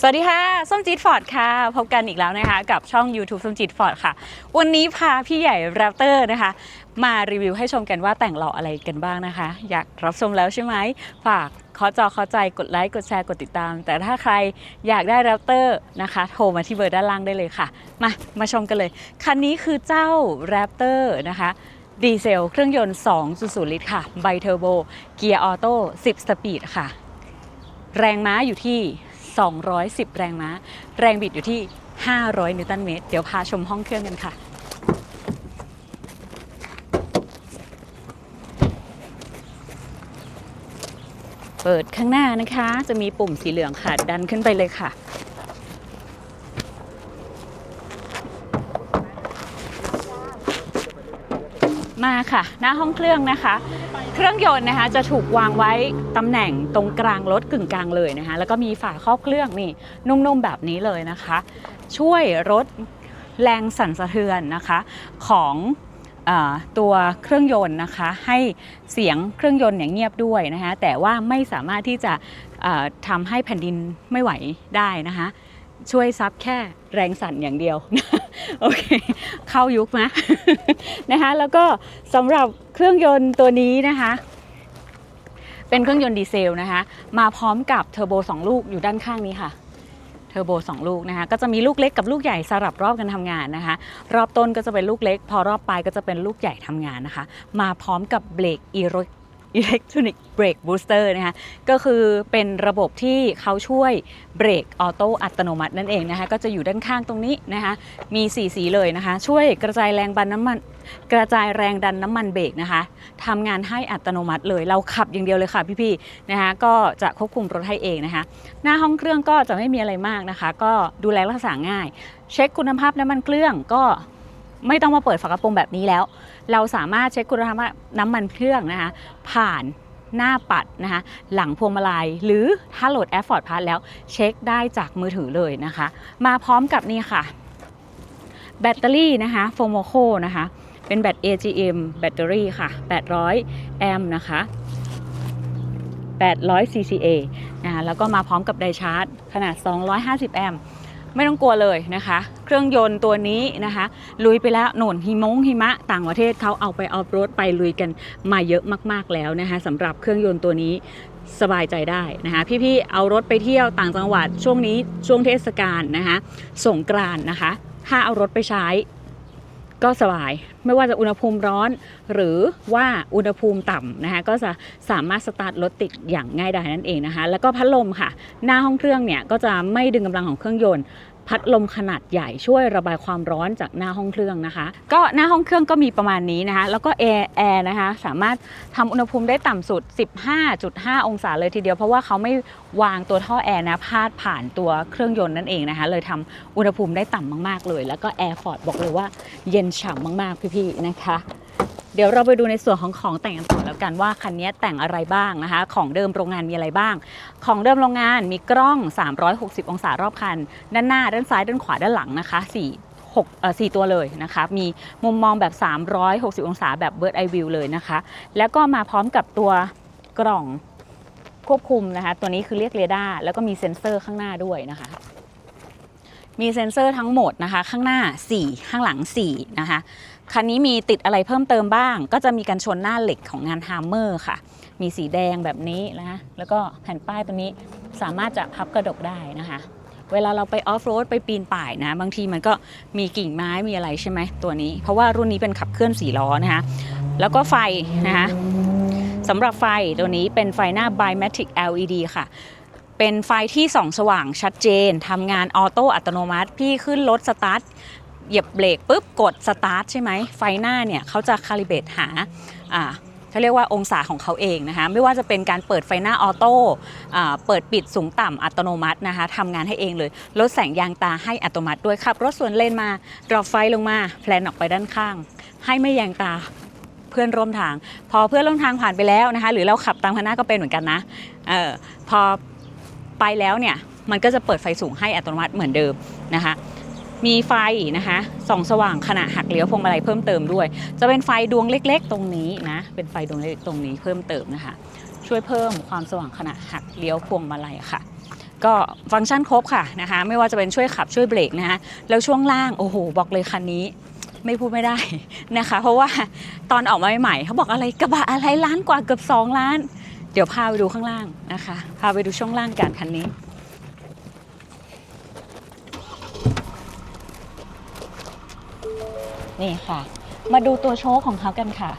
สวัสดีค่ะ ส้มจีดฟอร์ดค่ะ พบกันอีกแล้วนะคะ กับช่อง YouTube ส้มจีดฟอร์ดค่ะ วันนี้พาพี่ใหญ่แรปเตอร์นะคะ มารีวิวให้ชมกันว่าแต่งหล่ออะไรกันบ้างนะคะ อยากรับชมแล้วใช่ไหมฝากขอจอขอใจกดไลค์กดแชร์กดติดตาม แต่ถ้าใครอยากได้แรปเตอร์นะคะ โทรมาที่เบอร์ด้านล่างได้เลยค่ะ มามาชมกันเลย คันนี้คือเจ้าแรปเตอร์นะคะดีเซลเครื่องยนต์ 2.0 ลิตรค่ะ ไบเทอร์โบ เกียร์ออโต้ 10 สปีดค่ะ แรงม้าอยู่ที่ 210 แรงม้า แรงบิดอยู่ที่ 500 นิวตันเมตร เดี๋ยวพาชมห้องเครื่องกันค่ะ เปิดข้างหน้านะคะ จะมีปุ่มสีเหลืองค่ะ ดันขึ้นไปเลยค่ะมาค่ะ หน้าห้องเครื่องนะคะ เครื่องยนต์นะคะจะถูกวางไว้ตำแหน่งตรงกลางรถกึ่งกลางเลยนะคะ แล้วก็มีฝาครอบเครื่องนี่นุ่มๆแบบนี้เลยนะคะ ช่วยลดแรงสั่นสะเทือนนะคะของตัวเครื่องยนต์นะคะ ให้เสียงเครื่องยนต์อย่างเงียบด้วยนะคะแต่ว่าไม่สามารถที่จะทำให้แผ่นดินไม่ไหวได้นะคะ ช่วยซับแค่แรงสั่นอย่างเดียว โอเค เข้ายุคนะนะคะ แล้วก็สำหรับเครื่องยนต์ตัวนี้นะคะ เป็นเครื่องยนต์ดีเซลนะคะ มาพร้อมกับเทอร์โบ 2 ลูกอยู่ด้านข้างนี้ค่ะเทอร์โบ 2 ลูกนะคะ ก็จะมีลูกเล็กกับลูกใหญ่สลับรอบกันทำงานนะคะ รอบต้นก็จะเป็นลูกเล็ก พอรอบปลายก็จะเป็นลูกใหญ่ทำงานนะคะ มาพร้อมกับเบรกอีโรอิเล็ก ทรอนิกเบรกบูสเตอร์นะคะก็คือเป็นระบบที่เขาช่วยเบรกออโต้อัตโนมัตินั่นเองนะคะก็จะอยู่ด้านข้างตรงนี้นะคะมีสีสีเลยนะคะ ช่วยกระจายแรงบันน้ำมัน กระจายแรงดันน้ำมันเบรกนะคะทำงานให้อัตโนมัติเลยเราขับอย่างเดียวเลยค่ะพี่ๆนะคะก็จะควบคุมรถให้เองนะคะ หน้าห้องเครื่องก็จะไม่มีอะไรมากนะคะ ก็ดูแลรักษาง่าย เช็คคุณภาพน้ำมันเครื่องก็ ไม่ต้องมาเปิดฝากระโปรงแบบนี้แล้ว เราสามารถเช็คคุณภาพน้ำมันเครื่องนะคะผ่านหน้าปัดนะคะหลังพวงมาลัย หรือถ้าโหลดแอปฟอร์ดพาสแล้วเช็คได้จากมือถือเลยนะคะ มาพร้อมกับนี่ค่ะ แบตเตอรี่นะคะโฟโมโคนะคะ เป็นแบต AGM แบตเตอรี่ค่ะ800แอมป์นะคะ800 CCA นะคะแล้วก็มาพร้อมกับไดชาร์จ ขนาด 250 แอมป์ ไม่ต้องกลัวเลยนะคะ เครื่องยนต์ตัวนี้นะคะ ลุยไปแล้วโหนนหิมงหิมะต่างประเทศเขาเอาไปออฟโรดไปลุยกันมาเยอะมาก ๆแล้วนะคะสำหรับเครื่องยนต์ตัวนี้สบายใจได้นะคะ พี่ๆเอารถไปเที่ยวต่างจังหวัดช่วงนี้ช่วงเทศกาลนะคะสงกรานนะคะ ถ้าเอารถไปใช้ ก็สบายไม่ว่าจะอุณหภูมิร้อน หรือว่าอุณหภูมิต่ำนะคะก็จะสามารถสตาร์ทรถติดอย่างง่ายดายนั่นเองนะคะ แล้วก็พัดลมค่ะ หน้าห้องเครื่องเนี่ยก็จะไม่ดึงกำลังของเครื่องยนต์ พัดลมขนาดใหญ่ช่วยระบายความร้อนจากหน้าห้องเครื่องนะคะ ก็หน้าห้องเครื่องก็มีประมาณนี้นะคะ แล้วก็แอร์แอร์นะคะ สามารถทำอุณหภูมิได้ต่ำสุด 15.5 องศาเลยทีเดียว เพราะว่าเขาไม่วางตัวท่อแอร์นะพาดผ่านตัวเครื่องยนต์นั่นเองนะคะ เลยทำอุณหภูมิได้ต่ำมาก ๆ เลย แล้วก็แอร์ฟอร์ดบอกเลยว่าเย็นฉ่ำมาก ๆ พี่ ๆ นะคะ เดี๋ยวเราไปดูในส่วนของของแต่งกันต่อแล้วกันว่าคันนี้แต่งอะไรบ้างนะคะ ของเดิมโรงงานมีอะไรบ้าง ของเดิมโรงงานมีกล้อง 360 องศารอบคัน ด้านหน้า ด้านซ้าย ด้านขวา ด้านหลังนะคะ4 6เอ่อ4ตัวเลยนะคะ มีมุมมองแบบ 360 องศาแบบ Bird Eye View เลยนะคะ แล้วก็มาพร้อมกับตัวกล่องควบคุมนะคะ ตัวนี้คือเรียกเรดาร์แล้วก็มีเซ็นเซอร์ข้างหน้าด้วยนะคะ มีเซ็นเซอร์ทั้งหมดนะคะ ข้างหน้า 4 ข้างหลัง 4 นะคะ คันนี้มีติดอะไรเพิ่มเติมบ้าง ก็จะมีกันชนหน้าเหล็กของงานฮาร์เมอร์ค่ะ มีสีแดงแบบนี้นะคะแล้วก็แผ่นป้ายตัวนี้สามารถจะพับกระดกได้นะคะ เวลาเราไปออฟโรดไปปีนป่ายนะ บางทีมันก็มีกิ่งไม้มีอะไรใช่ไหมตัวนี้ เพราะว่ารุ่นนี้เป็นขับเคลื่อนสี่ล้อนะคะแล้วก็ไฟนะคะสำหรับไฟตัวนี้เป็นไฟหน้า Bimatic LED ค่ะ เป็นไฟที่ส่องสว่างชัดเจนทำงานออโต้อัตโนมัติ พี่ขึ้นรถสตาร์ท เหยียบเบรกปุ๊บกดสตาร์ทใช่ไหมไฟหน้าเนี่ยเขาจะคาลิเบตหาอ่าเขาเรียกว่าองศาของเขาเองนะคะไม่ว่าจะเป็นการเปิดไฟหน้าออโต้เปิดปิดสูงต่ำอัตโนมัตินะคะทำงานให้เองเลยลดแสงยางตาให้อัตโนมัติด้วยขับรถสวนเลนมาดรอปไฟลงมาแพลนออกไปด้านข้าง ให้ไม่แยงตาเพื่อนร่วมทาง พอเพื่อนร่วมทางผ่านไปแล้วนะคะหรือเราขับตามคันหน้าก็เป็นเหมือนกันนะออพอไปแล้วเนี่ยมันก็จะเปิดไฟสูงให้อัตโนมัติเหมือนเดิมนะคะ มีไฟนะคะส่องสว่างขณะหักเลี้ยวพวงมาลัยเพิ่มเติมด้วย จะเป็นไฟดวงเล็กๆ ตรงนี้นะเป็นไฟดวงเล็กๆตรงนี้เพิ่มเติมนะคะ ช่วยเพิ่มความสว่างขณะหักเลี้ยวพวงมาลัยค่ะ ก็ฟังก์ชันครบค่ะนะคะไม่ว่าจะเป็นช่วยขับช่วยเบรกนะคะแล้วช่วงล่างโอ้โหบอกเลยคันนี้ไม่พูดไม่ได้นะคะ เพราะว่าตอนออกมาใหม่ๆเขาบอกอะไรกระบะอะไรล้านกว่าเกือบ2ล้าน เดี๋ยวพาไปดูข้างล่างนะคะ พาไปดูช่วงล่างกันคันนี้ นี่ค่ะ มาดูตัวโชคของเขากันค่ะ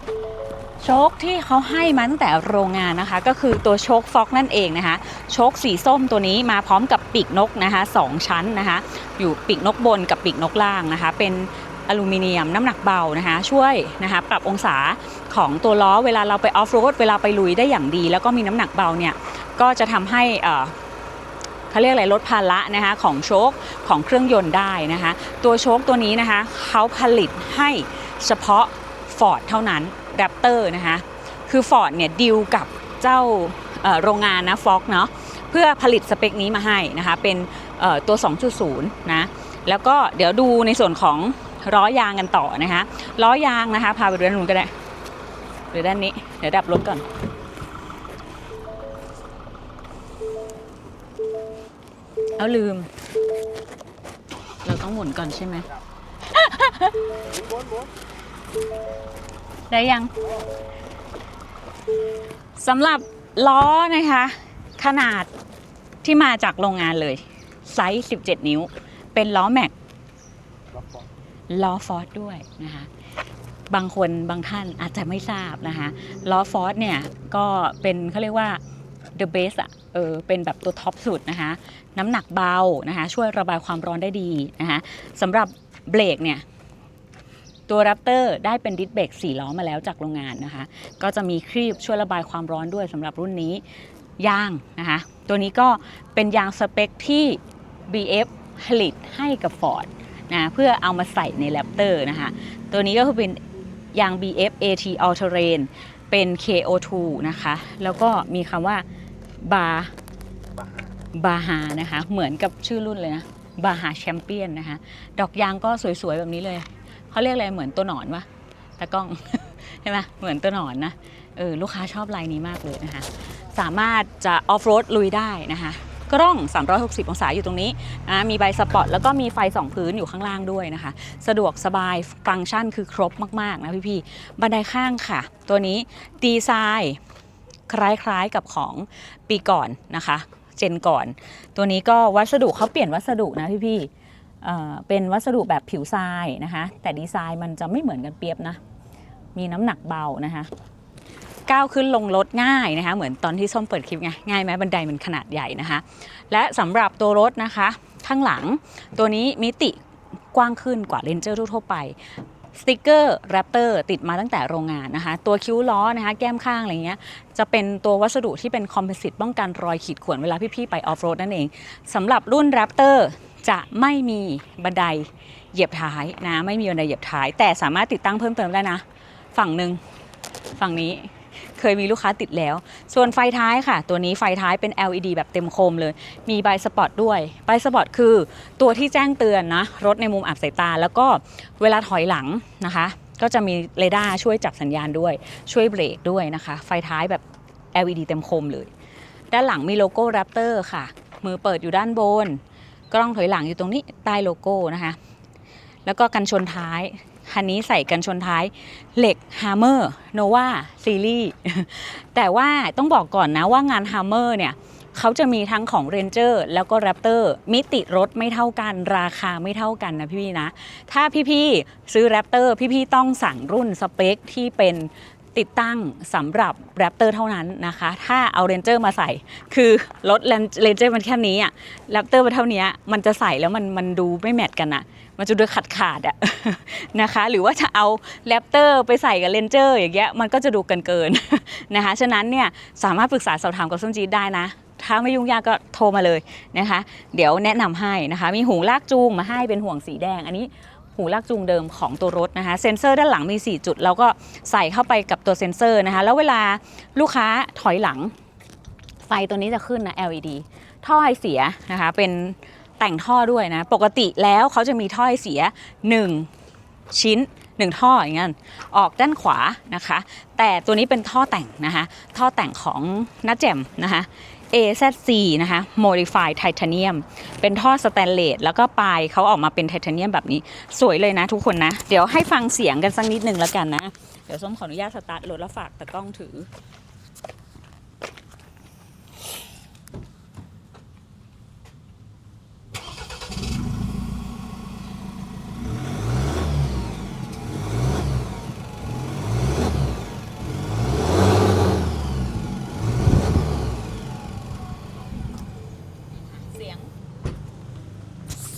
โชคที่เขาให้มาตั้งแต่โรงงานนะคะ ก็คือตัวโชคฟ็อกนั่นเองนะคะ โชคสีส้มตัวนี้มาพร้อมกับปีกนกนะคะสองชั้นนะคะ อยู่ปีกนกบนกับปีกนกล่างนะคะ เป็นอลูมิเนียมน้ำหนักเบานะคะ ช่วยนะคะปรับองศาของตัวล้อเวลาเราไปออฟโรดเวลาไปลุยได้อย่างดี แล้วก็มีน้ำหนักเบาเนี่ยก็จะทำให้ เขาเรียกอะไรลดภาระนะคะของโชคของเครื่องยนต์ได้นะคะตัวโชคตัวนี้นะคะเขาผลิตให้เฉพาะ Ford เท่านั้น Raptor นะคะคือ Ford เนี่ยดีลกับเจ้าโรงงานนะ Fox เนาะเพื่อผลิตสเปคนี้มาให้นะคะเป็นเอ่อตัว 2.0 นะแล้วก็เดี๋ยวดูในส่วนของล้อยางกันต่อนะคะล้อยางนะคะพาไปดูด้านนู้นก็ได้หรือด้านนี้ เดี๋ยวดับรถก่อน เอาลืม เราต้องหมุนก่อนใช่ไหม ได้ยังสำหรับล้อนะคะ ขนาดที่มาจากโรงงานเลย ไซส์ 17 นิ้ว เป็นล้อแม็กล้อฟอร์ดด้วยนะคะ บางคนบางท่านอาจจะไม่ทราบนะคะ ล้อฟอร์ดเนี่ย ก็เป็นเขาเรียกว่า the best อะเออเป็นแบบตัวท็อปสุดนะคะน้ำหนักเบานะคะช่วยระบายความร้อนได้ดีนะคะสำหรับเบรกเนี่ยตัว Raptor ได้เป็นดิสเบรก4ล้อมาแล้วจากโรงงานนะคะ ก็จะมีครีบช่วยระบายความร้อนด้วยสำหรับรุ่นนี้ยางนะคะ ตัวนี้ก็เป็นยางสเปคที่ BF ผลิตให้กับ Ford นะเพื่อเอามาใส่ใน Raptor นะคะ ตัวนี้ก็คือเป็นยาง BF AT All Terrain เป็น KO2 นะคะ แล้วก็มีคำว่า บาบาฮานะคะ เหมือนกับชื่อรุ่นเลยนะบาฮาแชมเปี้ยนนะคะ ดอกยางก็สวยๆ แบบนี้เลย เขาเรียกอะไรเหมือนตัวหนอนวะตากล้อง ใช่ไหมเหมือนตัวหนอนนะเออลูกค้าชอบลายนี้มากเลยนะคะ สามารถจะออฟโรดลุยได้นะคะกล้อง 360 องศาอยู่ตรงนี้นะมีใบสปอตแล้วก็มีไฟสองพื้นอยู่ข้างล่างด้วยนะคะ สะดวกสบายฟังก์ชันคือครบมาก ๆ นะพี่ๆบันไดข้างค่ะ ตัวนี้ดีไซน์ คล้ายๆกับของปีก่อนนะคะ เจนก่อน ตัวนี้ก็วัสดุเขาเปลี่ยนวัสดุนะพี่ๆเอ่เป็นวัสดุแบบผิวทรายนะคะ แต่ดีไซน์มันจะไม่เหมือนกันเปรียบนะ มีน้ำหนักเบานะคะก้าวขึ้นลงรถง่ายนะคะ เหมือนตอนที่ส้มเปิดคลิปไงง่ายไหมบันไดมันขนาดใหญ่นะคะ และสำหรับตัวรถนะคะ ข้างหลังตัวนี้มิติกว้างขึ้นกว่าเลนเจอร์ทั่วๆไป สติกเกอร์แรปเตอร์ติดมาตั้งแต่โรงงานนะคะ ตัวคิ้วล้อนะคะแก้มข้างอะไรเงี้ยจะเป็นตัววัสดุที่เป็นคอมเพสิตป้องกันรอยขีดข่วนเวลาพี่ๆไปออฟโรดนั่นเองสำหรับรุ่นแรปเตอร์จะไม่มีบันไดเหยียบท้ายนะไม่มีบันไดเหยียบท้าย แต่สามารถติดตั้งเพิ่มเติมได้นะ ฝั่งหนึ่งฝั่งนี้ เคยมีลูกค้าติดแล้ว ส่วนไฟท้ายค่ะ ตัวนี้ไฟท้ายเป็น LED แบบเต็มโคมเลย มีใบสปอตด้วยใบสปอตคือตัวที่แจ้งเตือนนะรถในมุมอับสายตา แล้วก็เวลาถอยหลังนะคะ ก็จะมีเรดาร์ช่วยจับสัญญาณด้วยช่วยเบรกด้วยนะคะ ไฟท้ายแบบ LED เต็มโคมเลย ด้านหลังมีโลโก้ Raptor ค่ะ มือเปิดอยู่ด้านบน กล้องถอยหลังอยู่ตรงนี้ใต้โลโก้นะคะ แล้วก็กันชนท้าย คันนี้ใส่กันชนท้ายเหล็ก Hammer Nova Series แต่ว่าต้องบอกก่อนนะว่างาน Hammer เนี่ยเขาจะมีทั้งของ Ranger แล้วก็ Raptor มิติรถไม่เท่ากันราคาไม่เท่ากันนะพี่ๆนะ ถ้าพี่ๆซื้อ Raptor พี่ๆต้องสั่งรุ่นสเปคที่เป็น ติดตั้งสำหรับ Raptor เท่านั้นนะคะ ถ้าเอา Ranger มาใส่ คือรถ Ranger มันแค่นี้อะ Raptor มันเท่านี้มันจะใส่แล้วมันมันดูไม่แมทกันอะมันจะดูขาดขาดๆอะนะคะ หรือว่าจะเอา Raptor ไปใส่กับ Ranger อย่างเงี้ยมันก็จะดูเกินเกินนะคะ ฉะนั้นเนี่ยสามารถปรึกษาสอบถามกับส้มจีดได้นะถ้าไม่ยุ่งยากก็โทรมาเลยนะคะ เดี๋ยวแนะนำให้นะคะ มีหูลากจูงมาให้เป็นห่วงสีแดง อันนี้ หูลากจูงเดิมของตัวรถนะคะเซ็นเซอร์ด้านหลังมี 4 จุด เราก็ใส่เข้าไปกับตัวเซ็นเซอร์นะคะแล้วเวลาลูกค้าถอยหลัง ไฟตัวนี้จะขึ้นนะ LED ท่อไอเสียนะคะเป็นแต่งท่อด้วยนะ ปกติแล้วเขาจะมีท่อไอเสีย 1 ชิ้น1ท่ออย่างนั้นออกด้านขวานะคะ แต่ตัวนี้เป็นท่อแต่งนะคะ ท่อแต่งของนัดแจ่มนะคะ AZC นะคะ Modified Titanium เป็นท่อสแตนเลสแล้วก็ปลายเขาออกมาเป็นไทเทเนียมแบบนี้ สวยเลยนะทุกคนนะ เดี๋ยวให้ฟังเสียงกันสักนิดนึงแล้วกันนะ เดี๋ยวส้มขออนุญาตสตาร์ทรถแล้วฝากตะกล้องถือ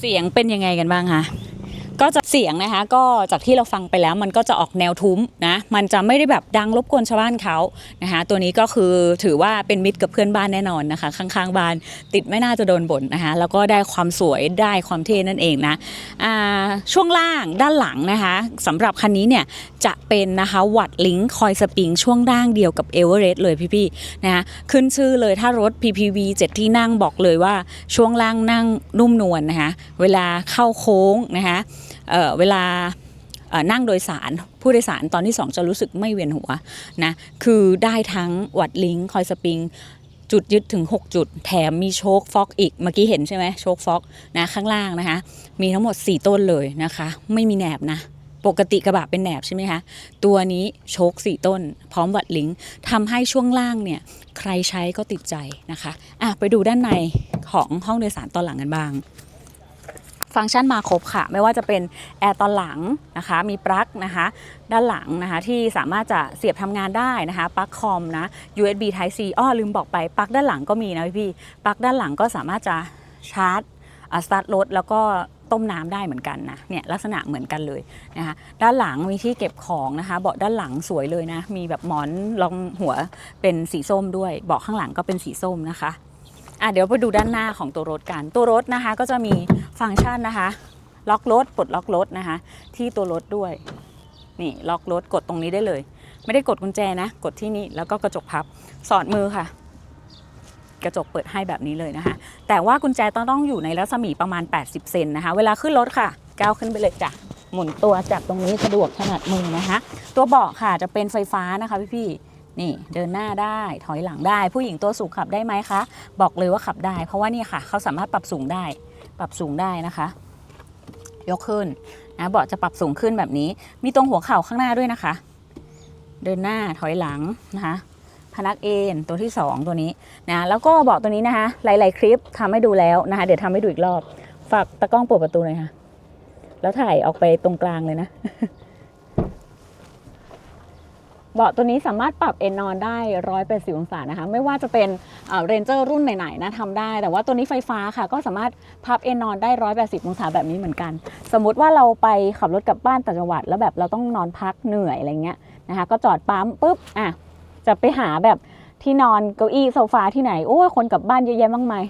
เสียงเป็นยังไงกันบ้างคะก็จะ เสียงนะคะก็จากที่เราฟังไปแล้วมันก็จะออกแนวทุ้มนะมันจะไม่ได้แบบดังรบกวนชาวบ้านเขานะคะตัวนี้ก็คือถือว่าเป็นมิตรกับเพื่อนบ้านแน่นอนนะคะ ข้างๆบ้านติดไม่น่าจะโดนบ่นนะคะแล้วก็ได้ความสวยได้ความเท่นั่นเองนะช่วงล่างด้านหลังนะคะสำหรับคันนี้เนี่ยจะเป็นนะคะวัดลิงคอยสปริงช่วงล่างเดียวกับเอเวอเรสต์เลยพี่ๆนะคะขึ้นชื่อเลยถ้ารถ PPV 7 ที่นั่งบอกเลยว่าช่วงล่างนั่งนุ่มนวลนะคะเวลาเข้าโค้งนะคะ เเวลานั่งโดยสารผู้โดยสารตอนที่ 2 จะรู้สึกไม่เวียนหัวนะคือได้ทั้งวัดลิงคอยสปริงจุดยึดถึง 6 จุด แถมมีโชคฟอกอีก เมื่อกี้เห็นใช่ไหมโชคฟอกนะข้างล่างนะคะ มีทั้งหมด 4 ต้นเลยนะคะ ไม่มีแหนบนะ ปกติกระบะเป็นแหนบใช่ไหมคะ ตัวนี้โชค4ต้น พร้อมวัดลิงทำให้ช่วงล่างเนี่ย ใครใช้ก็ติดใจนะคะอะไปดูด้านในของห้องโดยสารตอนหลังกันบ้าง ฟังก์ชันมาครบค่ะ ไม่ว่าจะเป็นแอร์ตอนหลังนะคะ มีปลั๊กนะคะ ด้านหลังนะคะ ที่สามารถจะเสียบทำงานได้นะคะปลั๊กคอมนะ USB Type C อ้อลืมบอกไปปลั๊กด้านหลังก็มีนะพี่ปลั๊กด้านหลังก็สามารถจะชาร์จสตาร์ทรถแล้วก็ต้มน้ำได้เหมือนกันนะเนี่ยลักษณะเหมือนกันเลยนะคะด้านหลังมีที่เก็บของนะคะ เบาะด้านหลังสวยเลยนะ มีแบบหมอนรองหัวเป็นสีส้มด้วย เบาะข้างหลังก็เป็นสีส้มนะคะ อะเดี๋ยวไปดูด้านหน้าของตัวรถกัน ตัวรถนะคะก็จะมีฟังก์ชันนะคะ ล็อกรถปลดล็อกรถนะคะ ที่ตัวรถด้วย นี่ล็อกรถกดตรงนี้ได้เลย ไม่ได้กดกุญแจนะ กดที่นี่แล้วก็กระจกพับ สอดมือค่ะ กระจกเปิดให้แบบนี้เลยนะคะ แต่ว่ากุญแจต้องต้องอยู่ในรัศมีประมาณ 80 เซนนะคะ เวลาขึ้นรถค่ะ ก้าวขึ้นไปเลยจ้ะหมุนตัวจับตรงนี้สะดวกถนัดมือนะคะ ตัวเบาะค่ะจะเป็นไฟฟ้านะคะพี่ๆ นี่เดินหน้าได้ถอยหลังได้ ผู้หญิงตัวสูงขับได้ไหมคะ บอกเลยว่าขับได้ เพราะว่านี่ค่ะ เขาสามารถปรับสูงได้ ปรับสูงได้นะคะ ยกขึ้นนะเบาะจะปรับสูงขึ้นแบบนี้ มีตรงหัวเข่าข้างหน้าด้วยนะคะ เดินหน้าถอยหลังนะคะพนักเอนตัวที่ 2 ตัวนี้นะแล้วก็เบาะตัวนี้นะคะ หลาย ๆ คลิปทำให้ดูแล้วนะคะ เดี๋ยวทำให้ดูอีกรอบ ฝากตะกล้องเปิดประตูหน่อยค่ะ แล้วถ่ายออกไปตรงกลางเลยนะ เบาะตัวนี้สามารถปรับเอนนอนได้ร้อยเป็นสิบองศานะคะไม่ว่าจะเป็นเรนเจอร์รุ่นไหนๆนะทำได้ แต่ว่าตัวนี้ไฟฟ้าค่ะ ก็สามารถพับเอนนอนได้ร้อยแปดสิบองศาแบบนี้เหมือนกัน สมมุติว่าเราไปขับรถกลับบ้านต่างจังหวัด แล้วแบบเราต้องนอนพักเหนื่อยอะไรเงี้ยนะคะก็จอดปั๊มปุ๊บอะจะไปหาแบบที่นอนเก้าอี้โซฟาที่ไหนโอ้คนกลับบ้านเยอะแยะมากมาย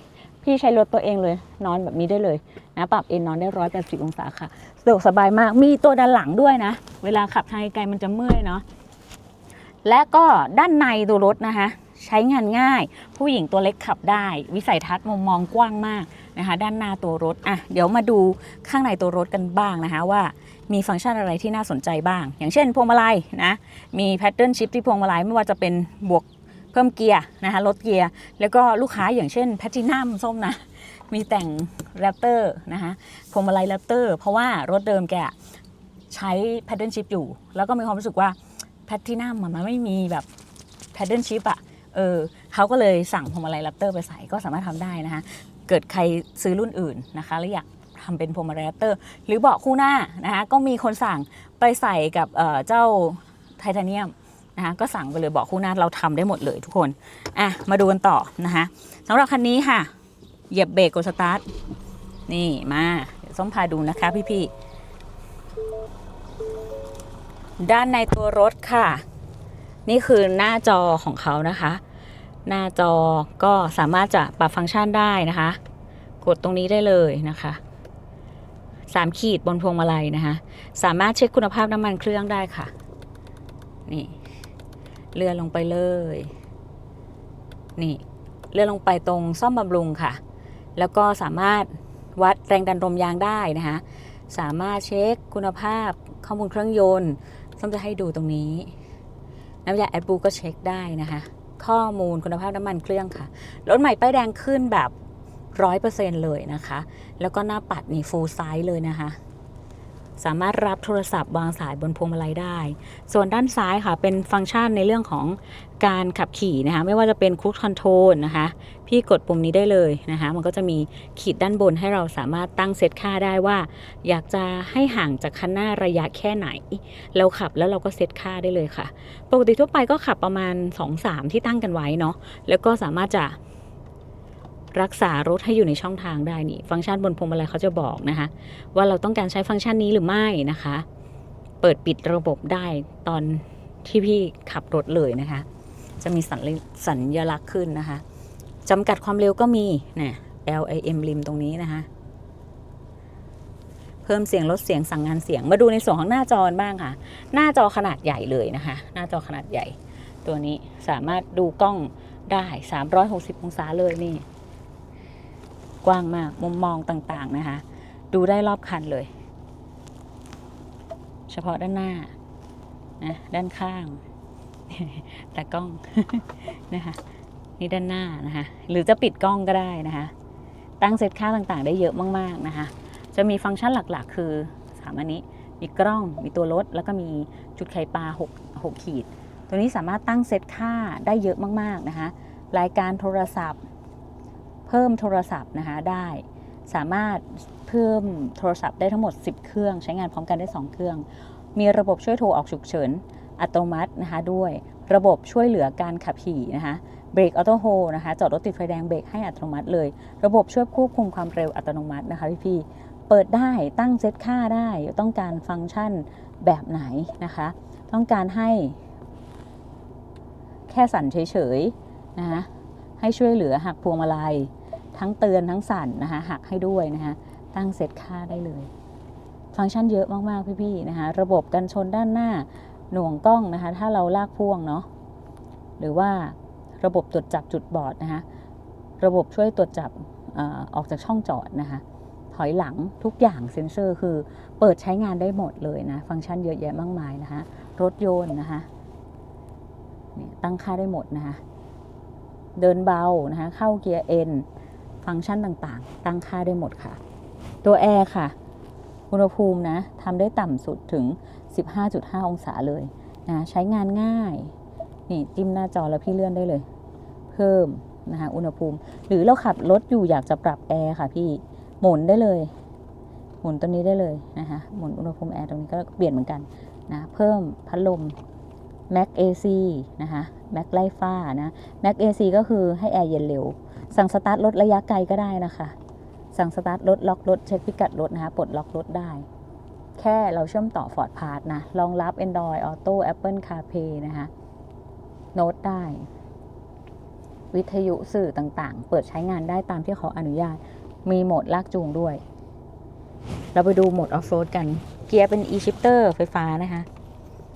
พี่ใช้รถตัวเองเลย นอนแบบนี้ได้เลยนะปรับเอนนอนได้ร้อยแปดสิบองศาค่ะสะดวกสบายมากมีตัวด้านหลังด้วยนะ เวลาขับทางไกลมันจะเมื่อยเนาะ และก็ด้านในตัวรถนะคะใช้งานง่าย ผู้หญิงตัวเล็กขับได้ วิสัยทัศน์มุมมองกว้างมากนะคะ ด้านหน้าตัวรถอะเดี๋ยวมาดูข้างในตัวรถกันบ้างนะคะว่ามีฟังก์ชันอะไรที่น่าสนใจบ้าง อย่างเช่นพวงมาลัยนะมีแพทเทิร์นชิปที่พวงมาลัยไม่ว่าจะเป็นบวกเพิ่มเกียร์นะคะลดเกียร์ แล้วก็ลูกค้าอย่างเช่นแพทินัมส้มนะมีแต่งแรปเตอร์นะคะพวงมาลัยแรปเตอร์เพราะว่ารถเดิมแกใช้แพทเทิร์นชิปอยู่ แล้วก็มีความรู้สึกว่า พทตินัมมันไม่มีแบบแพดเดิลชิปอะเออเขาก็เลยสั่งพวงมาลัยแรปเตอร์ไปใส่ก็สามารถทำได้นะคะ เกิดใครซื้อรุ่นอื่นนะคะแล้วอยากทำเป็นพวงมาลัยแรปเตอร์ หรือเบาะคู่หน้านะคะก็มีคนสั่งไปใส่กับเเจ้าไทเทเนียมนะคะก็สั่งไปเลยเบาะคู่หน้าเราทำได้หมดเลยทุกคนอะมาดูกันต่อนะคะสำหรับคันนี้ค่ะ เหยียบเบรกกดสตาร์ทนี่มาส้มพาดูนะคะพี่ๆ ด้านในตัวรถค่ะ นี่คือหน้าจอของเขานะคะ หน้าจอก็สามารถจะปรับฟังก์ชันได้นะคะ กดตรงนี้ได้เลยนะคะสามขีดบนพวงมาลัยนะคะ สามารถเช็คคุณภาพน้ำมันเครื่องได้ค่ะ นี่ เลื่อนลงไปเลย นี่ เลื่อนลงไปตรงซ่อมบำรุงค่ะ แล้วก็สามารถวัดแรงดันลมยางได้นะคะ สามารถเช็คคุณภาพข้อมูลเครื่องยนต์ ส้มจะให้ดูตรงนี้น้ำยาแอดบูก็เช็คได้นะคะ ข้อมูลคุณภาพน้ำมันเครื่องค่ะ รถใหม่ป้ายแดงขึ้นแบบร้อยเปอร์เซ็นเลยนะคะ แล้วก็หน้าปัดนี่ฟูลไซส์เลยนะคะ สามารถรับโทรศัพท์วางสายบนพวงมาลัยได้ ส่วนด้านซ้ายค่ะเป็นฟังก์ชันในเรื่องของการขับขี่นะคะไม่ว่าจะเป็นค u ูคอนโทรลนะคะพี่กดปุ่มนี้ได้เลยนะคะมันก็จะมีขีดด้านบนให้เราสามารถตั้งเซตค่าได้ว่า อยากจะให้ห่างจากคันหน้าระยะแค่ไหน เราขับแล้วเราก็เซตค่าได้เลยค่ะ ปกติทั่วไปก็ขับประมาณ 2-3 ที่ตั้งกันไว้เนาะแล้วก็สามารถจะ รักษารถให้อยู่ในช่องทางได้นี่ ฟังก์ชันบนพวงมาลัยเขาจะบอกนะคะ ว่าเราต้องการใช้ฟังก์ชันนี้หรือไม่นะคะ เปิดปิดระบบได้ตอนที่พี่ขับรถเลยนะคะ จะมีสัญลักษณ์สัญลักษณ์ขึ้นนะคะจำกัดความเร็วก็มีเนี่ย L I M ริมตรงนี้นะคะ เพิ่มเสียงลดเสียงสั่งงานเสียงมาดูในส่วนของหน้าจอบ้างค่ะ หน้าจอขนาดใหญ่เลยนะคะ หน้าจอขนาดใหญ่ ตัวนี้สามารถดูกล้องได้ 360 องศาเลยนี่ กว้างมากมุมมองต่างๆนะคะ ดูได้รอบคันเลย เฉพาะด้านหน้านะด้านข้างแต่กล้องนะคะนี่ด้านหน้านะคะหรือจะปิดกล้องก็ได้นะคะตั้งเซตค่าต่างๆ ได้เยอะมากๆนะคะจะมีฟังก์ชันหลักๆ คือสามอันนี้มีกล้องมีตัวรถแล้วก็มีจุดไข่ปลา6 6ขีด ตัวนี้สามารถตั้งเซตค่าได้เยอะมากๆนะคะรายการโทรศัพท์ เพิ่มโทรศัพท์นะคะได้สามารถเพิ่มโทรศัพท์ได้ทั้งหมด 10 เครื่อง ใช้งานพร้อมกันได้ 2 เครื่อง มีระบบช่วยโทรออกฉุกเฉิน อัตโนมัตินะคะด้วยระบบช่วยเหลือการขับขี่นะคะเบรกออโต้โฮนะคะจอดรถติดไฟแดงเบรกให้อัตโนมัติเลย ระบบช่วยควบคุมความเร็วอัตโนมัตินะคะพี่ๆเปิดได้ตั้งเซตค่าได้ต้องการฟังก์ชันแบบไหนนะคะ ต้องการให้แค่สั่นเฉยๆนะคะให้ช่วยเหลือหักพวงมาลัย ทั้งเตือนทั้งสั่นนะคะหักให้ด้วยนะคะตั้งเซตค่าได้เลย ฟังก์ชันเยอะมากๆพี่ๆนะคะระบบกันชนด้านหน้าหน่วงกล้องนะคะถ้าเราลากพ่วงเนาะหรือว่าระบบตรวจจับจุดบอดนะคะระบบช่วยตรวจจับออกจากช่องจอดนะคะถอยหลังทุกอย่างเซ็นเซอร์คือเปิดใช้งานได้หมดเลยนะ ฟังก์ชันเยอะแยะมากมายนะคะรถยนต์นะคะตั้งค่าได้หมดนะคะเดินเบานะคะเข้าเกียร์ N ฟังก์ชันต่างๆ ตั้งค่าได้หมดค่ะ ตัวแอร์ค่ะ อุณหภูมินะทำได้ต่ำสุดถึง 15.5 องศาเลยนะใช้งานง่าย นี่จิ้มหน้าจอแล้วพี่เลื่อนได้เลย เพิ่มนะคะอุณหภูมิ หรือเราขับรถอยู่อยากจะปรับแอร์ค่ะพี่ หมุนได้เลย หมุนตัวนี้ได้เลยนะคะ หมุนอุณหภูมิแอร์ตรงนี้ก็เปลี่ยนเหมือนกันนะ เพิ่มพัดลม Mac AC นะคะ Mac ไล่ฟ้านะ Mac AC ก็คือให้แอร์เย็นเร็ว สั่งสตาร์ทรถระยะไกลก็ได้นะคะ สั่งสตาร์ทรถล็อกรถเช็คพิกัดรถนะคะปลดล็อกรถได้ แค่เราเชื่อมต่อ Ford Pass นะรองรับ Android Auto Apple CarPlay นะคะโน้ตได้ วิทยุสื่อต่างๆ เปิดใช้งานได้ตามที่เขาอนุญาต มีโหมดลากจูงด้วย เราไปดูโหมดออฟโรดกัน เกียร์เป็น e-shifter ไฟฟ้านะคะ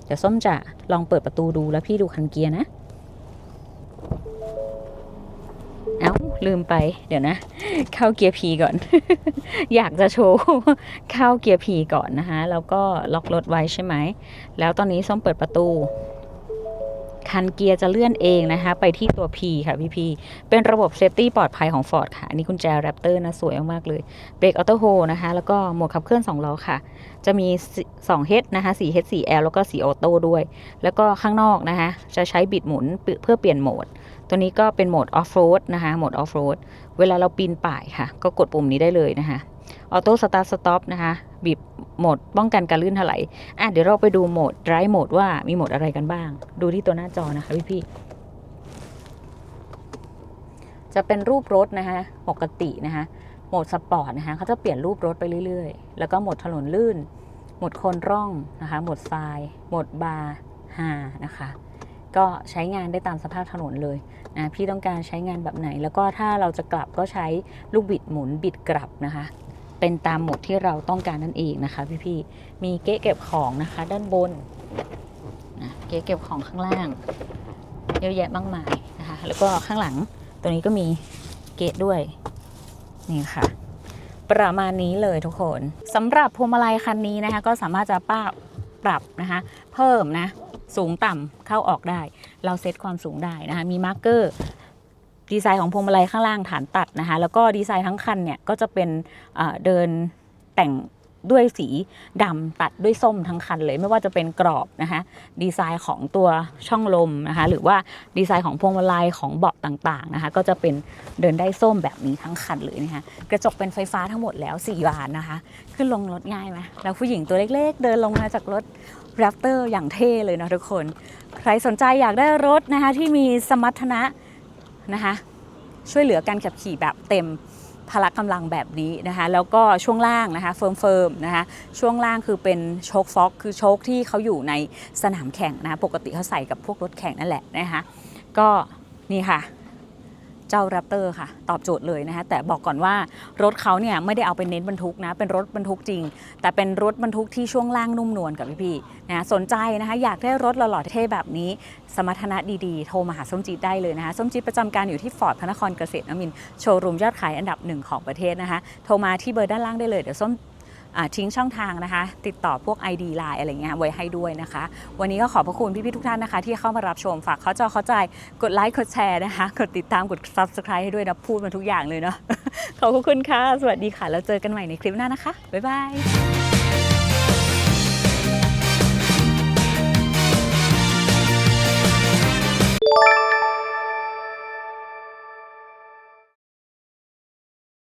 เดี๋ยวส้มจะลองเปิดประตูดูแล้วพี่ดูคันเกียร์นะ ลืมไป เดี๋ยวนะ เข้าเกียร์ P ก่อน อยากจะโชว์เข้าเกียร์ P ก่อนนะคะ แล้วก็ล็อกรถไว้ใช่ไหม แล้วตอนนี้ส้มเปิดประตู คันเกียร์จะเลื่อนเองนะคะไปที่ตัว P ค่ะพี่พีเป็นระบบเซฟตี้ปลอดภัยของ Ford ค่ะ อันนี้กุญแจ Raptor นะสวยมากๆเลยเบรกออโต้โฮนะคะ แล้วก็หมดขับเคลื่อน2ล้อค่ะ จะมี2 H นะคะ4 H 4 L แล้วก็4ออโต้ด้วย แล้วก็ข้างนอกนะคะ จะใช้บิดหมุนเพื่อเปลี่ยนโหมด ตัวนี้ก็เป็นโหมดออฟโรดนะคะโหมดออฟโรดเวลาเราปีนป่ายค่ะ ก็กดปุ่มนี้ได้เลยนะคะออโต้สตาร์ทสต็อปนะคะ บีบโหมดป้องกันการลื่นถลายอะเดี๋ยวเราไปดูโหมดไ i ร์โหมดว่ามีโหมดอะไรกันบ้าง ดูที่ตัวหน้าจอนะคะพี่พี่ๆจะเป็นรูปรถนะคะปกตินะคะโหมดสปอร์ตนะคะเขาจะเปลี่ยนรูปรถไปเรื่อยๆ แล้วก็โหมดถนนลื่น โหมดโคนร่องนะคะโหมดทรายโหมดบาร์ฮานะคะก็ใช้งานได้ตามสภาพถนนเลยนะพี่ต้องการใช้งานแบบไหน แล้วก็ถ้าเราจะกลับก็ใช้ลูกบิดหมุนบิดกลับนะคะ เป็นตามหมดที่เราต้องการนั่นเองนะคะพี่ๆมีเก๊ะเก็บของนะคะด้านบนนะเก๊ะเก็บของข้างล่างเยอะแยะมากมายนะคะแล้วก็ข้างหลังตัวนี้ก็มีเก๊ะด้วยนี่ค่ะประมาณนี้เลยทุกคนสำหรับพวงมาลัยคันนี้นะคะ ก็สามารถจะป้าปรับนะคะเพิ่มนะสูงต่ำเข้าออกได้ เราเซตความสูงได้นะคะมีมาร์กเกอร์ ดีไซน์ของพวงมาลัยข้างล่างฐานตัดนะคะแล้วก็ดีไซน์ทั้งคันเนี่ยก็จะเป็นเดินแต่งด้วยสีดำตัดด้วยส้มทั้งคันเลยไม่ว่าจะเป็นกรอบนะคะดีไซน์ของตัวช่องลมนะคะหรือว่าดีไซน์ของพวงมาลัยของเบาะต่างๆนะคะก็จะเป็นเดินได้ส้มแบบนี้ทั้งคันเลยนะคะกระจกเป็นไฟฟ้าทั้งหมดแล้ว4บานนะคะขึ้นลงรถง่ายไหมแล้วผู้หญิงตัวเล็กๆ เดินลงมาจากรถแรปเตอร์อย่างเท่เลยนะทุกคน ใครสนใจอยากได้รถนะคะที่มีสมรรถนะ นะคะช่วยเหลือการขับขี่แบบเต็มพละกำลังแบบนี้นะคะแล้วก็ช่วงล่างนะคะเฟิร์มเฟิร์มนะคะช่วงล่างคือเป็นโชคฟ็อกคือโชคที่เขาอยู่ในสนามแข่งนะคะปกติเขาใส่กับพวกรถแข่งนั่นแหละนะคะก็นี่ค่ะ เจ้า Raptor ค่ะ ตอบโจทย์เลยนะคะแต่บอกก่อนว่ารถเขาเนี่ยไม่ได้เอาไปเน้นบรรทุกนะ เป็นรถบรรทุกจริง แต่เป็นรถบรรทุกที่ช่วงล่างนุ่มนวลกับพี่ๆนะสนใจนะคะอยากได้รถหล่อๆเท่แบบนี้ สมรรถนะดีๆ โทรมาหาส้มจีได้เลยนะคะส้มจีประจำการอยู่ที่ฟอร์ดพระนครเกษตรนมินโชว์รูมยอดขายอันดับหนึ่งของประเทศนะคะโทรมาที่เบอร์ด้านล่างได้เลยเดี๋ยวส้ม ทิ้งช่องทางนะคะ ติดต่อพวก ID ไลน์อะไรเงี้ยไว้ให้ด้วยนะคะ วันนี้ก็ขอบพระคุณพี่ๆทุกท่านนะคะ ที่เข้ามารับชมฝากเขาจอเข้าใจกดไลค์กดแชร์นะคะ กดติดตามกด Subscribe ให้ด้วยนะพูดมาทุกอย่างเลยเนาะขอบคุณค่ะ สวัสดีค่ะแล้วเจอกันใหม่ในคลิปหน้านะคะบ๊ายบาย